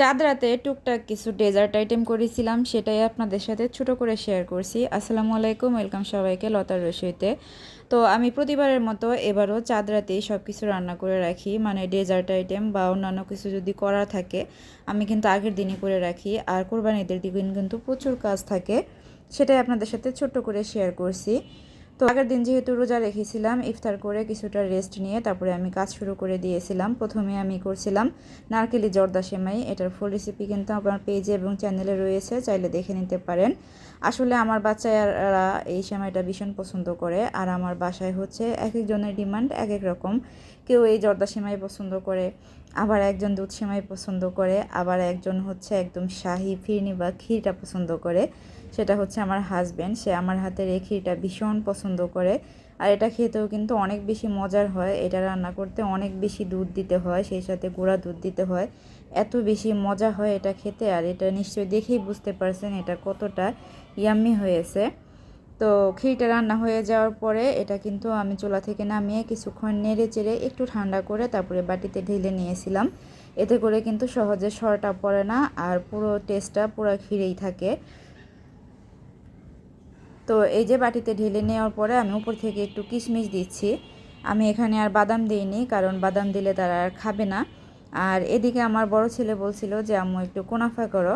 চাঁদ রাতে টুকটাক কিছু ডেজার্ট আইটেম করেছিলাম, সেটাই আপনাদের সাথে ছোট করে শেয়ার করছি। আসসালামু আলাইকুম, ওয়েলকাম সবাইকে লতার রসইতে। তো আমি প্রতিবারের মতো এবারও চাঁদ রাতেই সব কিছু রান্না করে রাখি মানে ডেজার্ট আইটেম বা অন্যান্য কিছু যদি করা থাকে, আমি কিন্তু আগের দিনই করে রাখি। আর কোরবানিদের দিন কিন্তু প্রচুর কাজ থাকে, সেটাই আপনাদের সাথে ছোট্ট করে শেয়ার করছি। তো আগের দিন যেহেতু রোজা রেখেছিলাম, ইফতার করে কিছুটা রেস্ট নিয়ে তারপরে আমি কাজ শুরু করে দিয়েছিলাম। প্রথমে আমি করছিলাম নারকেলি জর্দা সেমাই, এটার ফুল রেসিপি কিন্তু আমার পেজে এবং চ্যানেলে রয়েছে, চাইলে দেখে নিতে পারেন। আসলে আমার বাচ্চারা এই সেমাইটা ভীষণ পছন্দ করে, আর আমার বাসায় হচ্ছে এক একজনের ডিমান্ড এক এক রকম। কেউ এই জর্দা সেমাই পছন্দ করে আবার একজন দুধ সেমাই পছন্দ করে, আবার একজন হচ্ছে একদম শাহি ফিরনি বা ক্ষীরটা পছন্দ করে। সেটা হচ্ছে আমার হাজব্যান্ড সে আমার হাতের এই ক্ষীরটা ভীষণ পছন্দ করে। আর এটা খেতেও কিন্তু অনেক বেশি মজার হয়, এটা রান্না করতে অনেক বেশি দুধ দিতে হয়, সেই সাথে গুঁড়া দুধ দিতে হয়। এত বেশি মজা হয় এটা খেতে, আর এটা নিশ্চয়ই দেখেই বুঝতে পারছেন এটা কতটা ইয়াম্মি হয়েছে। তো ক্ষীরটা রান্না হয়ে যাওয়ার পরে এটা কিন্তু আমি চুলা থেকে নামিয়ে কিছুক্ষণ নেড়ে চেড়ে একটু ঠান্ডা করে তারপরে বাটিতে ঢেলে নিয়েছিলাম। এতে করে কিন্তু সহজে সরটা পড়ে না আর পুরো টেস্টটা পুরো ক্ষীরেই থাকে। তো এই যে বাটিতে ঢেলে নেওয়ার পরে আমি উপর থেকে একটু কিশমিশ দিচ্ছি। আমি এখানে আর বাদাম দিইনি কারণ বাদাম দিলে তারা আর খাবে না। আর এদিকে আমার বড় ছেলে বলছিল যে, আম্মু, একটু কোনাফা করো।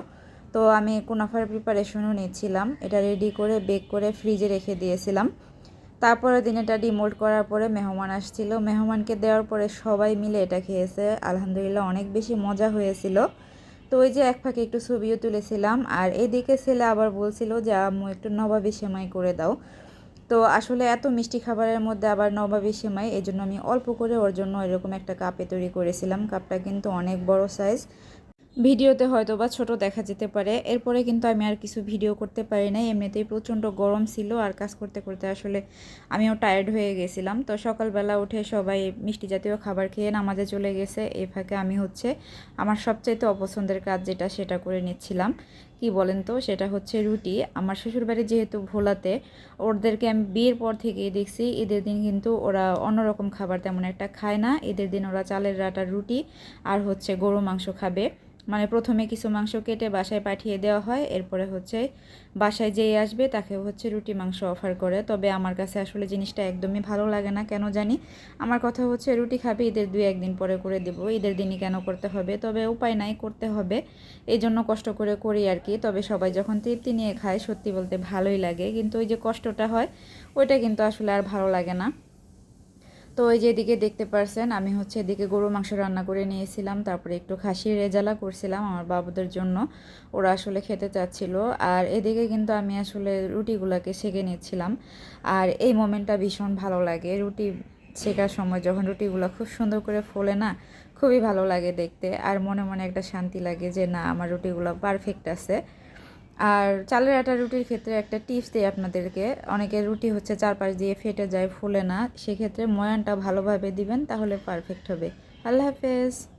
তো আমি কুনাফার প্রিপারেশনও নিচ্ছিলাম। এটা রেডি করে বেক করে ফ্রিজে রেখে দিয়েছিলাম। তারপরে দিন এটা ডিমোল্ড করার পরে মেহমান আসছিল। মেহমানকে দেওয়ার পরে সবাই মিলে এটা খেয়েছে। আলহামদুলিল্লাহ অনেক বেশি মজা হয়েছিল। তো ওই যে এক ফাঁকে একটু ছবিও তুলেছিলাম। আর এদিকে ছেলে আবার বলছিল যে, আম্মু, একটু নবাবি সেমাই করে দাও। তো আসলে এত মিষ্টি খাবারের মধ্যে আবার নবাবি সেমাই এই জন্য আমি অল্প করে ওর জন্য এরকম একটা কাপে তৈরি করেছিলাম। কাপটা কিন্তু অনেক বড় সাইজ ভিডিওতে হয়তো বা ছোটো দেখা যেতে পারে। এরপরে কিন্তু আমি আর কিছু ভিডিও করতে পারি নাই। এমনিতেই প্রচণ্ড গরম ছিল আর কাজ করতে করতে আসলে আমিও টায়ার্ড হয়ে গেছিলাম। তো সকালবেলা উঠে সবাই মিষ্টি জাতীয় খাবার খেয়ে নামাজে চলে গেছে। এ ফাঁকে আমি হচ্ছে আমার সবচাইতে অপছন্দের কাজ যেটা সেটা করে নিচ্ছিলাম। কি বলেন তো? সেটা হচ্ছে রুটি। আমার শ্বশুরবাড়ি যেহেতু ভোলাতে, ওদেরকে আমি বিয়ের পর থেকেই দেখছি। ঈদের দিন কিন্তু ওরা অন্যরকম খাবার তেমন একটা খায় না। ঈদের দিন ওরা চালের রাটার রুটি আর হচ্ছে গরু মাংস খাবে। মানে প্রথমে কিছু মাংস কেটে বাসায় পাঠিয়ে দেওয়া হয়, এরপরে হচ্ছে বাসায় যেই আসবে তাকে হচ্ছে রুটি মাংস অফার করে। তবে আমার কাছে আসলে জিনিসটা একদমই ভালো লাগে না, কেন জানি? আমার কথা হচ্ছে রুটি খাবে, ঈদের দুই একদিন পরে করে দেব, ঈদের দিনই কেন করতে হবে? তবে উপায় নাই, করতে হবে। এই জন্য কষ্ট করে করি আর কি। তবে সবাই যখন তৃপ্তি নিয়ে খায়, সত্যি বলতে ভালোই লাগে। কিন্তু ওই যে কষ্টটা হয়, ওইটা কিন্তু আসলে আর ভালো লাগে না। তো ওই যে এদিকে দেখতে পারছেন, আমি হচ্ছে এদিকে গরু মাংস রান্না করে নিয়েছিলাম, তারপরে একটু খাসির রেজালা করছিলাম আমার বাবুদের জন্য, ওরা আসলে খেতে চাচ্ছিল। আর এদিকে কিন্তু আমি আসলে রুটিগুলোকে সেঁকে নিচ্ছিলাম। আর এই মোমেন্টটা ভীষণ ভালো লাগে, রুটি শেখার সময় যখন রুটিগুলো খুব সুন্দর করে ফোলে না, খুবই ভালো লাগে দেখতে। আর মনে মনে একটা শান্তি লাগে যে, না, আমার রুটিগুলো পারফেক্ট আছে। আর চালের আটা রুটির ক্ষেত্রে একটা টিপস দিই আপনাদেরকে। অনেকে রুটি হচ্ছে চারপাশ দিয়ে ফেটে যায়, ফুলে না। সেক্ষেত্রে ময়ানটা ভালোভাবে দিবেন, তাহলে পারফেক্ট হবে। আল্লাহ হাফেজ।